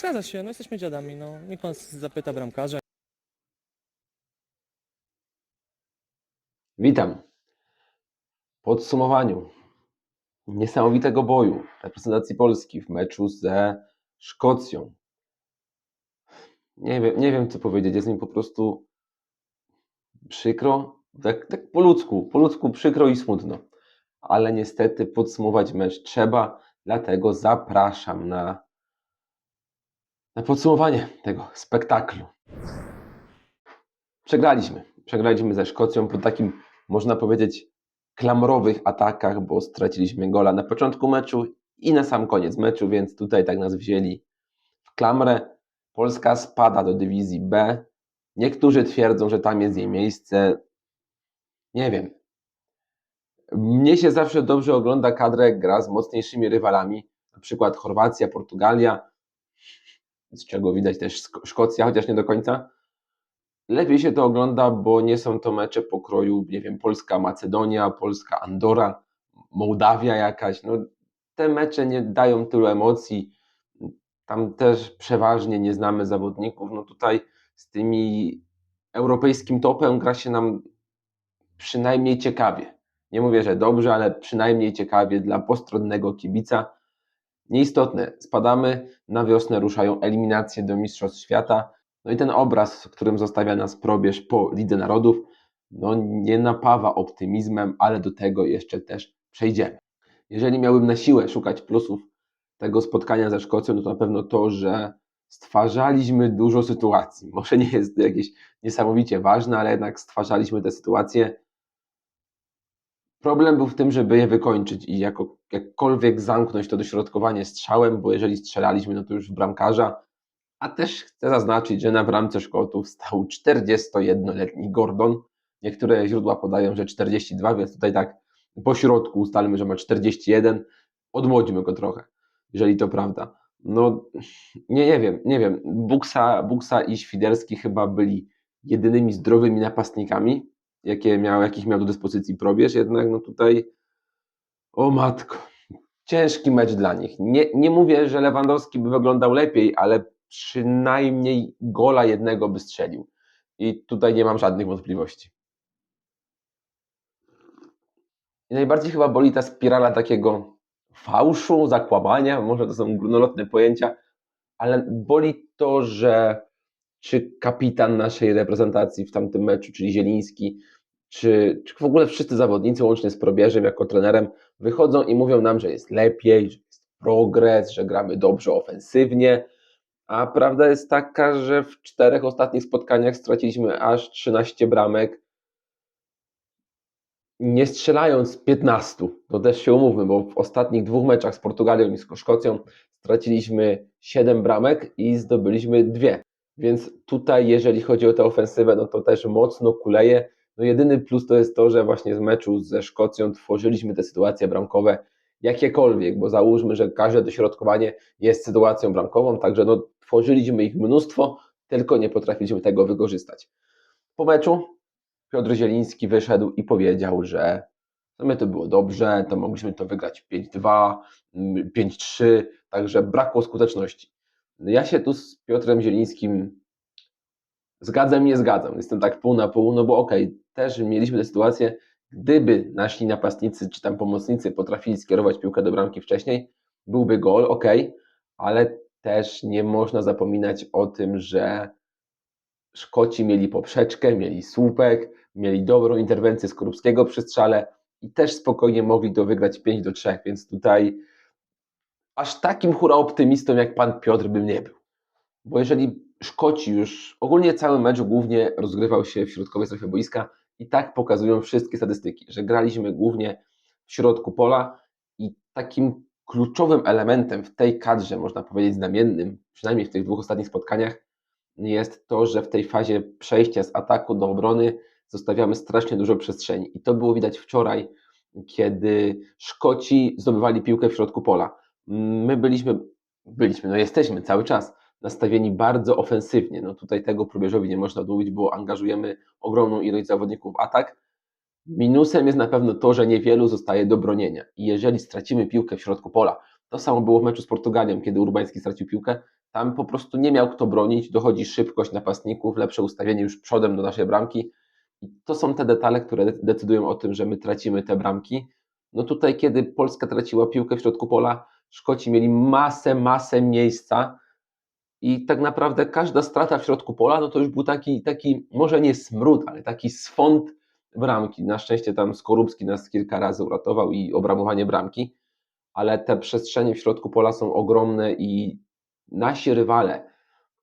Zgadza się, no jesteśmy dziadami, no. Niech pan zapyta bramkarza. Witam. W podsumowaniu niesamowitego boju reprezentacji Polski w meczu ze Szkocją. Nie wiem, nie wiem co powiedzieć, jest mi po prostu przykro, tak, tak po ludzku, po ludzku przykro i smutno. Ale niestety podsumować mecz trzeba, dlatego zapraszam na, na podsumowanie tego spektaklu. Przegraliśmy. Przegraliśmy ze Szkocją po takim, można powiedzieć, klamrowych atakach, bo straciliśmy gola na początku meczu i na sam koniec meczu, więc tutaj tak nas wzięli w klamrę. Polska spada do dywizji B. Niektórzy twierdzą, że tam jest jej miejsce. Nie wiem. Mnie się zawsze dobrze ogląda kadrę, gra z mocniejszymi rywalami, na przykład Chorwacja, Portugalia, z czego widać też Szko- Szkocja, chociaż nie do końca lepiej się to ogląda, bo nie są to mecze pokroju, nie wiem, Polska, Macedonia, Polska, Andora, Mołdawia jakaś. No, te mecze nie dają tylu emocji. Tam też przeważnie nie znamy zawodników. No tutaj z tymi europejskim topem gra się nam przynajmniej ciekawie. Nie mówię, że dobrze, ale przynajmniej ciekawie dla postronnego kibica. Nieistotne, spadamy, na wiosnę ruszają eliminacje do Mistrzostw Świata. No i ten obraz, którym zostawia nas probierz po Lidze Narodów, no nie napawa optymizmem, ale do tego jeszcze też przejdziemy. Jeżeli miałbym na siłę szukać plusów tego spotkania ze Szkocją, no to na pewno to, że stwarzaliśmy dużo sytuacji. Może nie jest to jakieś niesamowicie ważne, ale jednak stwarzaliśmy te sytuacje. Problem był w tym, żeby je wykończyć i jako, jakkolwiek zamknąć to dośrodkowanie strzałem, bo jeżeli strzelaliśmy, no to już w bramkarza, a też chcę zaznaczyć, że na bramce Szkotów stał 41-letni Gordon. Niektóre źródła podają, że 42, więc tutaj tak po środku ustalmy, że ma 41. Odmłodźmy go trochę, jeżeli to prawda. No, nie, nie wiem, nie wiem. Buksa, Buksa i Świderski chyba byli jedynymi zdrowymi napastnikami, jakie miał, jakich miał do dyspozycji probierz, jednak no tutaj o matko, ciężki mecz dla nich. Nie, nie mówię, że Lewandowski by wyglądał lepiej, ale przynajmniej gola jednego by strzelił. I tutaj nie mam żadnych wątpliwości. I najbardziej chyba boli ta spirala takiego fałszu, zakłamania, może to są górnolotne pojęcia, ale boli to, że czy kapitan naszej reprezentacji w tamtym meczu, czyli Zieliński, czy, czy w ogóle wszyscy zawodnicy, łącznie z Probierzem jako trenerem, wychodzą i mówią nam, że jest lepiej, że jest progres, że gramy dobrze ofensywnie, a prawda jest taka, że w czterech ostatnich spotkaniach straciliśmy aż 13 bramek, nie strzelając 15. To też się umówmy, bo w ostatnich dwóch meczach z Portugalią i z Szkocją straciliśmy 7 bramek i zdobyliśmy dwie. Więc tutaj, jeżeli chodzi o tę ofensywę, no to też mocno kuleje. No jedyny plus to jest to, że właśnie z meczu ze Szkocją tworzyliśmy te sytuacje bramkowe jakiekolwiek, bo załóżmy, że każde dośrodkowanie jest sytuacją bramkową, także no, tworzyliśmy ich mnóstwo, tylko nie potrafiliśmy tego wykorzystać. Po meczu Piotr Zieliński wyszedł i powiedział, że w sumie to było dobrze, to mogliśmy to wygrać 5-2, mm, 5-3, także brakło skuteczności. Ja się tu z Piotrem Zielińskim zgadzam, nie zgadzam. Jestem tak pół na pół, no bo okej, też mieliśmy tę sytuację, gdyby nasi napastnicy czy tam pomocnicy potrafili skierować piłkę do bramki wcześniej, byłby gol, ok, ale też nie można zapominać o tym, że Szkoci mieli poprzeczkę, mieli słupek, mieli dobrą interwencję Skorupskiego przy strzale i też spokojnie mogli to wygrać 5 do 3, więc tutaj aż takim hura optymistą jak pan Piotr bym nie był. Bo jeżeli Szkoci już, ogólnie cały mecz głównie rozgrywał się w środkowej strefie boiska i tak pokazują wszystkie statystyki, że graliśmy głównie w środku pola i takim kluczowym elementem w tej kadrze, można powiedzieć znamiennym, przynajmniej w tych dwóch ostatnich spotkaniach, jest to, że w tej fazie przejścia z ataku do obrony zostawiamy strasznie dużo przestrzeni. I to było widać wczoraj, kiedy Szkoci zdobywali piłkę w środku pola. My byliśmy, byliśmy, no jesteśmy cały czas nastawieni bardzo ofensywnie. No tutaj tego probierzowi nie można odmówić, bo angażujemy ogromną ilość zawodników w atak. Minusem jest na pewno to, że niewielu zostaje do bronienia. I jeżeli stracimy piłkę w środku pola, To samo było w meczu z Portugalią, kiedy Urbański stracił piłkę. Tam po prostu nie miał kto bronić, dochodzi szybkość napastników, lepsze ustawienie już przodem do naszej bramki. I to są te detale, które de- decydują o tym, że my tracimy te bramki. No tutaj, kiedy Polska traciła piłkę w środku pola, Szkoci mieli masę, masę miejsca i tak naprawdę każda strata w środku pola, no to już był taki, taki może nie smród, ale taki swąd bramki. Na szczęście tam Skorupski nas kilka razy uratował i obramowanie bramki, ale te przestrzenie w środku pola są ogromne i nasi rywale,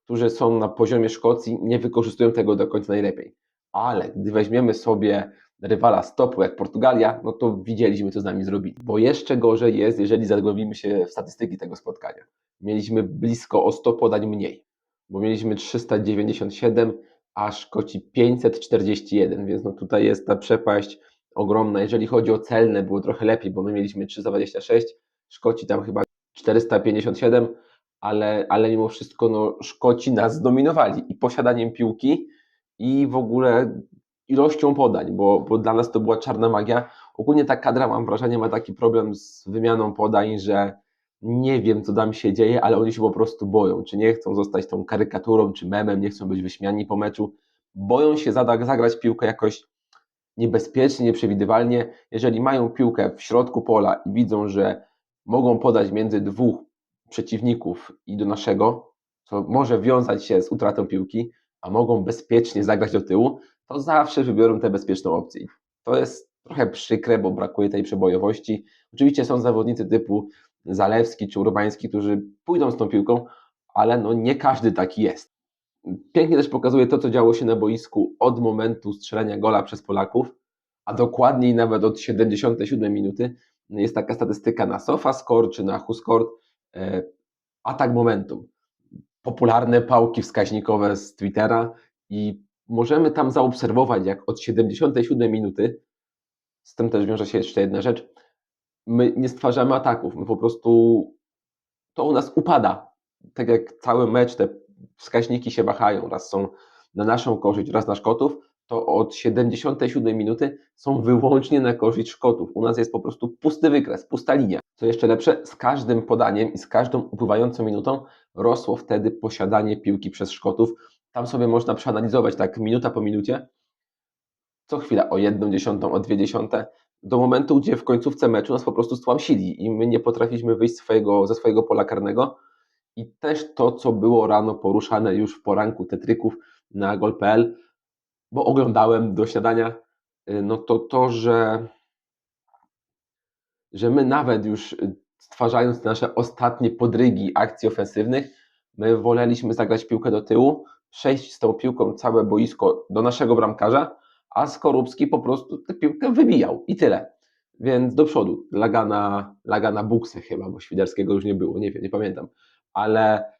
którzy są na poziomie Szkocji, nie wykorzystują tego do końca najlepiej. Ale gdy weźmiemy sobie rywala z topu jak Portugalia, no to widzieliśmy, co z nami zrobili. Bo jeszcze gorzej jest, jeżeli zagłębimy się w statystyki tego spotkania. Mieliśmy blisko o 100 podań mniej, bo mieliśmy 397, a Szkoci 541, więc no tutaj jest ta przepaść ogromna. Jeżeli chodzi o celne, było trochę lepiej, bo my mieliśmy 326, Szkoci tam chyba 457, ale, ale mimo wszystko no, Szkoci nas zdominowali i posiadaniem piłki, i w ogóle ilością podań, bo, bo dla nas to była czarna magia. Ogólnie ta kadra, mam wrażenie, ma taki problem z wymianą podań, że nie wiem, co tam się dzieje, ale oni się po prostu boją. Czy nie chcą zostać tą karykaturą, czy memem, nie chcą być wyśmiani po meczu. Boją się zagrać piłkę jakoś niebezpiecznie, nieprzewidywalnie. Jeżeli mają piłkę w środku pola i widzą, że mogą podać między dwóch przeciwników i do naszego, co może wiązać się z utratą piłki, a mogą bezpiecznie zagrać do tyłu, to zawsze wybiorą tę bezpieczną opcję. To jest trochę przykre, bo brakuje tej przebojowości. Oczywiście są zawodnicy typu Zalewski czy Urbański, którzy pójdą z tą piłką, ale no nie każdy taki jest. Pięknie też pokazuje to, co działo się na boisku od momentu strzelenia gola przez Polaków, a dokładniej nawet od 77 minuty. Jest taka statystyka na SofaScore czy na WhoScored, e, atak momentum popularne pałki wskaźnikowe z Twittera i możemy tam zaobserwować, jak od 77 minuty, z tym też wiąże się jeszcze jedna rzecz, my nie stwarzamy ataków, my po prostu to u nas upada. Tak jak cały mecz, te wskaźniki się wahają, raz są na naszą korzyść, raz na Szkotów, to od 77 minuty są wyłącznie na korzyść Szkotów. U nas jest po prostu pusty wykres, pusta linia. Co jeszcze lepsze, z każdym podaniem i z każdą upływającą minutą rosło wtedy posiadanie piłki przez Szkotów. Tam sobie można przeanalizować tak minuta po minucie, co chwila o jedną dziesiątą, o dwie dziesiąte, do momentu, gdzie w końcówce meczu nas po prostu stłamsili i my nie potrafiliśmy wyjść swojego, ze swojego pola karnego. I też to, co było rano poruszane już w poranku tetryków na gol.pl, bo oglądałem do śniadania, y, no to to, że, że my nawet już y, stwarzając nasze ostatnie podrygi akcji ofensywnych, my woleliśmy zagrać piłkę do tyłu, przejść z tą piłką całe boisko do naszego bramkarza, a Skorupski po prostu tę piłkę wybijał i tyle. Więc do przodu. Laga na, laga na buksy chyba, bo Świderskiego już nie było, nie wiem, nie pamiętam. Ale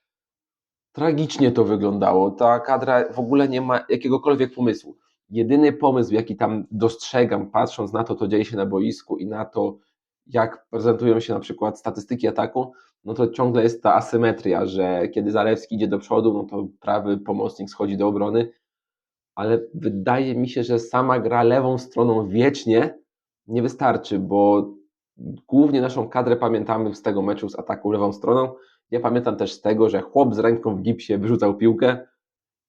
tragicznie to wyglądało. Ta kadra w ogóle nie ma jakiegokolwiek pomysłu. Jedyny pomysł, jaki tam dostrzegam, patrząc na to, co dzieje się na boisku i na to, jak prezentują się na przykład statystyki ataku, no to ciągle jest ta asymetria, że kiedy Zalewski idzie do przodu, no to prawy pomocnik schodzi do obrony, ale wydaje mi się, że sama gra lewą stroną wiecznie nie wystarczy, bo głównie naszą kadrę pamiętamy z tego meczu z ataku lewą stroną. Ja pamiętam też z tego, że chłop z ręką w gipsie wyrzucał piłkę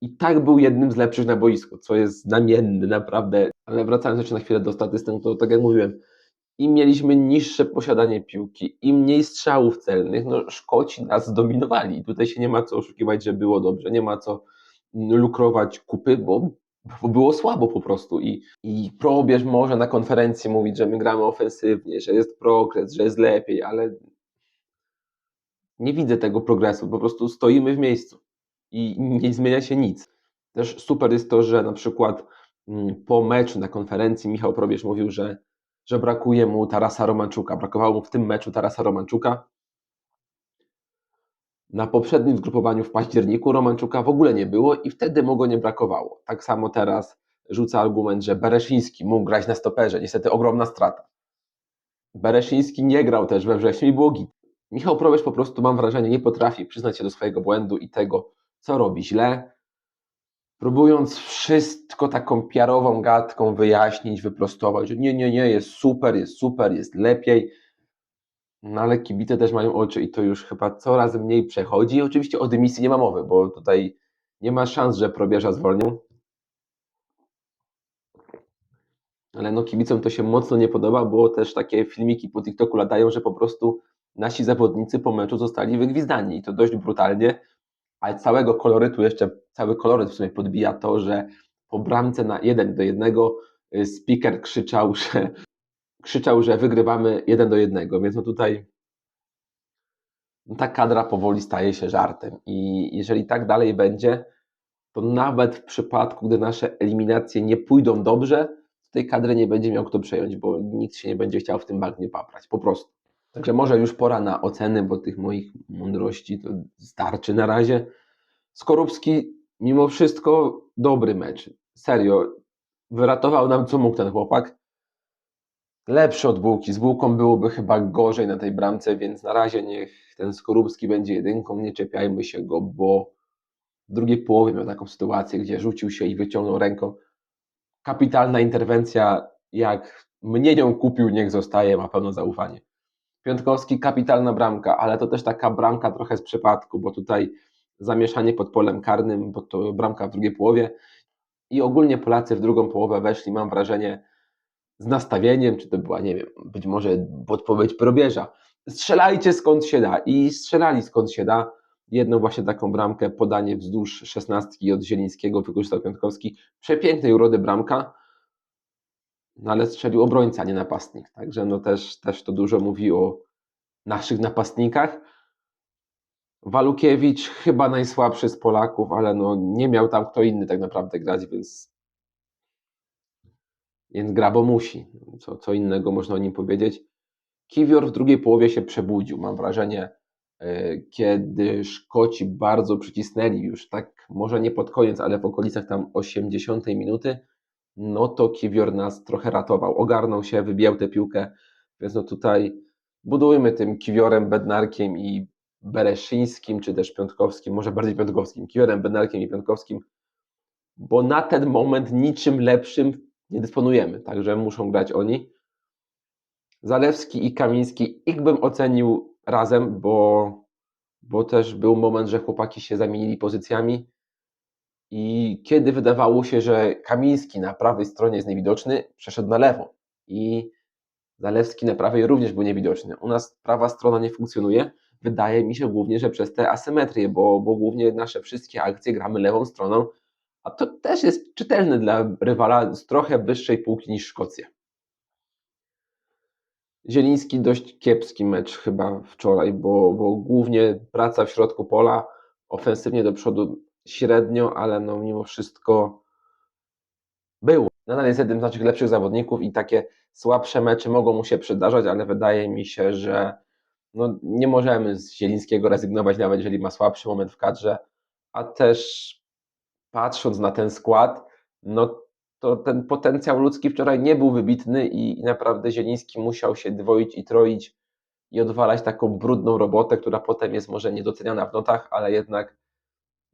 i tak był jednym z lepszych na boisku, co jest znamienne naprawdę. Ale wracając jeszcze na chwilę do statystyk, to tak jak mówiłem, im mieliśmy niższe posiadanie piłki, im mniej strzałów celnych, no Szkoci nas zdominowali. Tutaj się nie ma co oszukiwać, że było dobrze, nie ma co lukrować kupy, bo, bo było słabo po prostu. I, I probierz może na konferencji mówić, że my gramy ofensywnie, że jest progres, że jest lepiej, ale nie widzę tego progresu, po prostu stoimy w miejscu i nie zmienia się nic. Też super jest to, że na przykład mm, po meczu na konferencji Michał Probierz mówił, że, że brakuje mu Tarasa Romanczuka. Brakowało mu w tym meczu Tarasa Romanczuka. Na poprzednim zgrupowaniu w październiku Romanczuka w ogóle nie było i wtedy mu go nie brakowało. Tak samo teraz rzuca argument, że Bereszyński mógł grać na stoperze. Niestety ogromna strata. Bereszyński nie grał też we wrześniu i było git. Michał Probierz po prostu, mam wrażenie, nie potrafi przyznać się do swojego błędu i tego, co robi źle, próbując wszystko taką piarową gadką wyjaśnić, wyprostować, że nie, nie, nie, jest super, jest super, jest lepiej. No ale kibice też mają oczy i to już chyba coraz mniej przechodzi. Oczywiście o dymisji nie ma mowy, bo tutaj nie ma szans, że probierza zwolnią. Ale no kibicom to się mocno nie podoba, bo też takie filmiki po TikToku latają, że po prostu nasi zawodnicy po meczu zostali wygwizdani i to dość brutalnie. Ale całego kolorytu jeszcze, cały koloryt w sumie podbija to, że po bramce na 1 do 1 y, speaker krzyczał, że krzyczał, że wygrywamy 1 do 1, więc no tutaj no ta kadra powoli staje się żartem. I jeżeli tak dalej będzie, to nawet w przypadku, gdy nasze eliminacje nie pójdą dobrze, tej kadry nie będzie miał kto przejąć, bo nikt się nie będzie chciał w tym bagnie paprać, po prostu. Także może już pora na oceny, bo tych moich mądrości to starczy na razie. Skorupski mimo wszystko dobry mecz. Serio, wyratował nam co mógł ten chłopak. Lepszy od Bułki. Z Bułką byłoby chyba gorzej na tej bramce, więc na razie niech ten Skorupski będzie jedynką. Nie czepiajmy się go, bo w drugiej połowie miał taką sytuację, gdzie rzucił się i wyciągnął ręką. Kapitalna interwencja. Jak mnie ją kupił, niech zostaje, ma pełne zaufanie. Piątkowski, kapitalna bramka, ale to też taka bramka trochę z przypadku, bo tutaj zamieszanie pod polem karnym, bo to bramka w drugiej połowie i ogólnie Polacy w drugą połowę weszli, mam wrażenie, z nastawieniem, czy to była, nie wiem, być może podpowiedź probierza. Strzelajcie skąd się da i strzelali skąd się da. Jedną właśnie taką bramkę, podanie wzdłuż szesnastki od Zielińskiego wykorzystał Piątkowski. Przepięknej urody bramka, no ale strzelił obrońca, nie napastnik. Także no też, też to dużo mówi o naszych napastnikach. Walukiewicz chyba najsłabszy z Polaków, ale no nie miał tam kto inny tak naprawdę grać, więc więc gra, bo musi. Co, co innego można o nim powiedzieć. Kiwior w drugiej połowie się przebudził. Mam wrażenie, e, kiedy Szkoci bardzo przycisnęli już tak, może nie pod koniec, ale w okolicach tam 80 minuty, no to Kiwior nas trochę ratował. Ogarnął się, wybijał tę piłkę, więc no tutaj budujmy tym Kiwiorem, Bednarkiem i Bereszyńskim, czy też Piątkowskim, może bardziej Piątkowskim, Kiwiorem, Bednarkiem i Piątkowskim, bo na ten moment niczym lepszym nie dysponujemy, także muszą grać oni. Zalewski i Kamiński, ich bym ocenił razem, bo, bo też był moment, że chłopaki się zamienili pozycjami i kiedy wydawało się, że Kamiński na prawej stronie jest niewidoczny, przeszedł na lewą i Zalewski na prawej również był niewidoczny. U nas prawa strona nie funkcjonuje. Wydaje mi się głównie, że przez te asymetrię, bo, bo głównie nasze wszystkie akcje gramy lewą stroną, a to też jest czytelne dla rywala z trochę wyższej półki niż Szkocja. Zieliński dość kiepski mecz chyba wczoraj, bo, bo głównie praca w środku pola, ofensywnie do przodu średnio, ale no mimo wszystko był. Nadal jest jednym z naszych lepszych zawodników i takie słabsze mecze mogą mu się przydarzać, ale wydaje mi się, że no, nie możemy z Zielińskiego rezygnować, nawet jeżeli ma słabszy moment w kadrze, a też patrząc na ten skład, no to ten potencjał ludzki wczoraj nie był wybitny i, i naprawdę Zieliński musiał się dwoić i troić i odwalać taką brudną robotę, która potem jest może niedoceniana w notach, ale jednak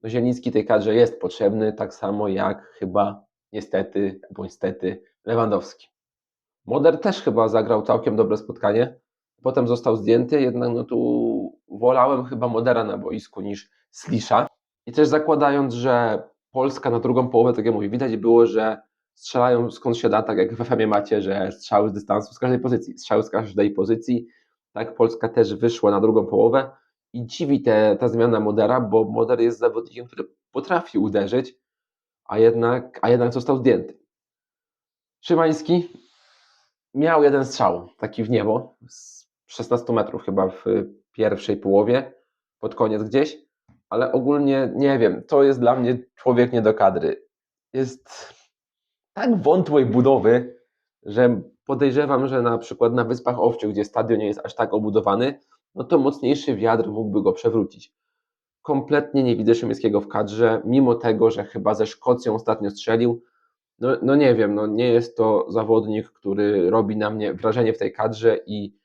no Zieliński tej kadrze jest potrzebny, tak samo jak chyba niestety, bądź stety Lewandowski. Moder też chyba zagrał całkiem dobre spotkanie, potem został zdjęty, jednak no tu wolałem chyba Modera na boisku niż Slisza. I też zakładając, że Polska na drugą połowę, tak jak mówię, widać było, że strzelają skąd się da, tak jak w FM macie, że strzały z dystansu z każdej pozycji, strzały z każdej pozycji. Tak Polska też wyszła na drugą połowę i dziwi te, ta zmiana Modera, bo Moder jest zawodnikiem, który potrafi uderzyć, a jednak, a jednak został zdjęty. Szymański miał jeden strzał, taki w niebo, z 16 metrów chyba w pierwszej połowie, pod koniec gdzieś, ale ogólnie nie wiem, to jest dla mnie człowiek nie do kadry. Jest tak wątłej budowy, że podejrzewam, że na przykład na Wyspach Owczych, gdzie stadion nie jest aż tak obudowany, no to mocniejszy wiatr mógłby go przewrócić. Kompletnie nie widzę Szymieckiego w kadrze, mimo tego, że chyba ze Szkocją ostatnio strzelił. No, no nie wiem, no nie jest to zawodnik, który robi na mnie wrażenie w tej kadrze i,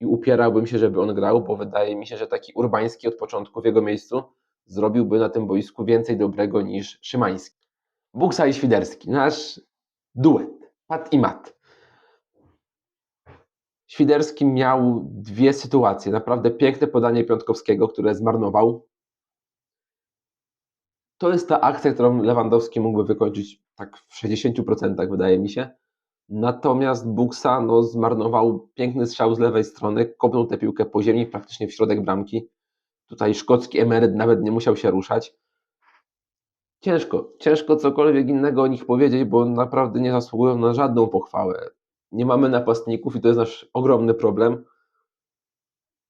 i upierałbym się, żeby on grał, bo wydaje mi się, że taki urbański od początku w jego miejscu zrobiłby na tym boisku więcej dobrego niż Szymański. Buksa i Świderski, nasz duet, pat i mat. Świderski miał dwie sytuacje. Naprawdę piękne podanie Piątkowskiego, które zmarnował. To jest ta akcja, którą Lewandowski mógłby wykończyć tak w 60% wydaje mi się. Natomiast Buksa no, zmarnował piękny strzał z lewej strony, kopnął tę piłkę po ziemi praktycznie w środek bramki. Tutaj szkocki emeryt nawet nie musiał się ruszać. Ciężko, ciężko cokolwiek innego o nich powiedzieć, bo naprawdę nie zasługują na żadną pochwałę. Nie mamy napastników i to jest nasz ogromny problem.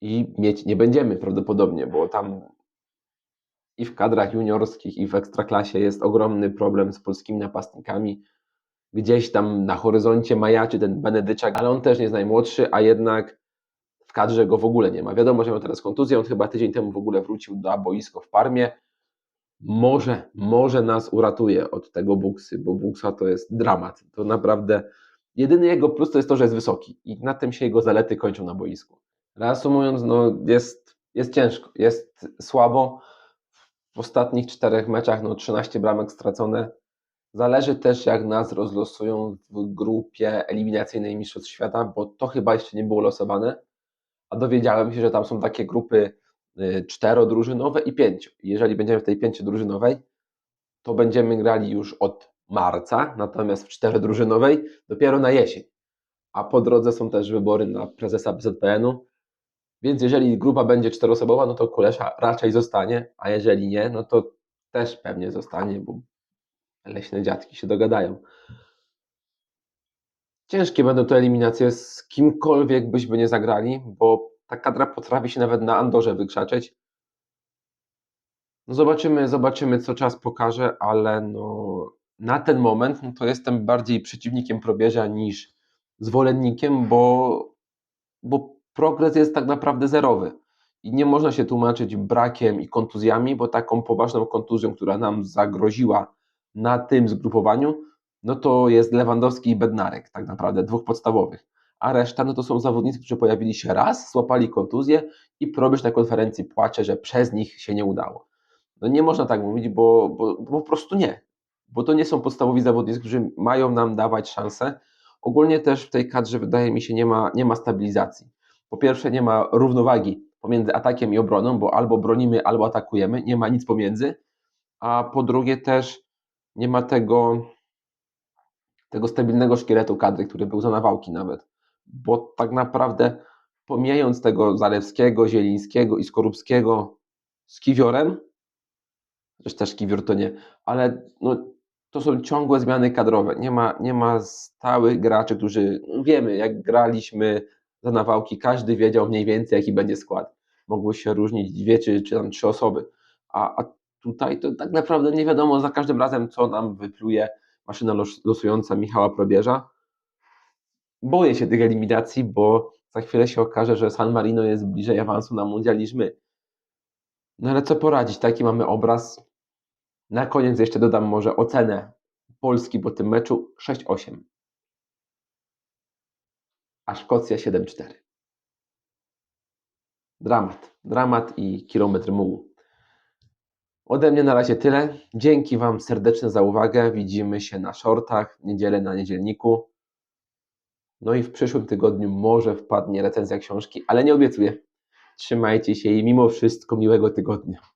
I mieć nie będziemy prawdopodobnie, bo tam i w kadrach juniorskich, i w ekstraklasie jest ogromny problem z polskimi napastnikami. Gdzieś tam na horyzoncie majaczy ten Benedyczak, ale on też nie jest najmłodszy, a jednak w kadrze go w ogóle nie ma. Wiadomo, że miał teraz kontuzję, on chyba tydzień temu w ogóle wrócił na boisko w Parmie. Może, może nas uratuje od tego Buksy, bo Buksa to jest dramat. To naprawdę jedyny jego plus to jest to, że jest wysoki i na tym się jego zalety kończą na boisku. Reasumując, no jest, jest ciężko, jest słabo. W ostatnich czterech meczach no 13 bramek stracone. Zależy też, jak nas rozlosują w grupie eliminacyjnej Mistrzostw Świata, bo to chyba jeszcze nie było losowane. A dowiedziałem się, że tam są takie grupy y, czterodrużynowe i pięcio. Jeżeli będziemy w tej pięciodrużynowej, to będziemy grali już od marca, natomiast w czterodrużynowej dopiero na jesień. A po drodze są też wybory na prezesa BZPN-u. Więc jeżeli grupa będzie czteroosobowa, no to Kulesza raczej zostanie, a jeżeli nie, no to też pewnie zostanie, bo leśne dziadki się dogadają. Ciężkie będą te eliminacje z kimkolwiek byśmy nie zagrali, bo ta kadra potrafi się nawet na Andorze wykrzaczeć. No zobaczymy, zobaczymy, co czas pokaże, ale no, na ten moment no to jestem bardziej przeciwnikiem probierza niż zwolennikiem, bo, bo progres jest tak naprawdę zerowy. I nie można się tłumaczyć brakiem i kontuzjami, bo taką poważną kontuzją, która nam zagroziła na tym zgrupowaniu, no to jest Lewandowski i Bednarek, tak naprawdę, dwóch podstawowych. A reszta no to są zawodnicy, którzy pojawili się raz, złapali kontuzję i probierz na konferencji płacze, że przez nich się nie udało. No nie można tak mówić, bo, bo, bo po prostu nie. Bo to nie są podstawowi zawodnicy, którzy mają nam dawać szansę. Ogólnie też w tej kadrze wydaje mi się nie ma, nie ma stabilizacji. Po pierwsze nie ma równowagi pomiędzy atakiem i obroną, bo albo bronimy, albo atakujemy, nie ma nic pomiędzy. A po drugie też nie ma tego, tego stabilnego szkieletu kadry, który był za nawałki nawet. Bo tak naprawdę pomijając tego Zalewskiego, Zielińskiego i Skorupskiego z Kiwiorem, chociaż też Kiwior to nie, ale no, to są ciągłe zmiany kadrowe. Nie ma, nie ma stałych graczy, którzy no wiemy, jak graliśmy za nawałki, każdy wiedział mniej więcej, jaki będzie skład. Mogły się różnić dwie czy, czy tam trzy osoby. A, a tutaj to tak naprawdę nie wiadomo za każdym razem, co nam wypluje maszyna los, losująca Michała Probierza. Boję się tych eliminacji, bo za chwilę się okaże, że San Marino jest bliżej awansu na mundial niż my. No ale co poradzić, taki mamy obraz. Na koniec jeszcze dodam może ocenę Polski po tym meczu 6-8, a Szkocja 7-4. Dramat, dramat i kilometr mułu. Ode mnie na razie tyle. Dzięki Wam serdeczne za uwagę. Widzimy się na shortach, niedzielę na niedzielniku. No i w przyszłym tygodniu może wpadnie recenzja książki, ale nie obiecuję. Trzymajcie się i mimo wszystko miłego tygodnia.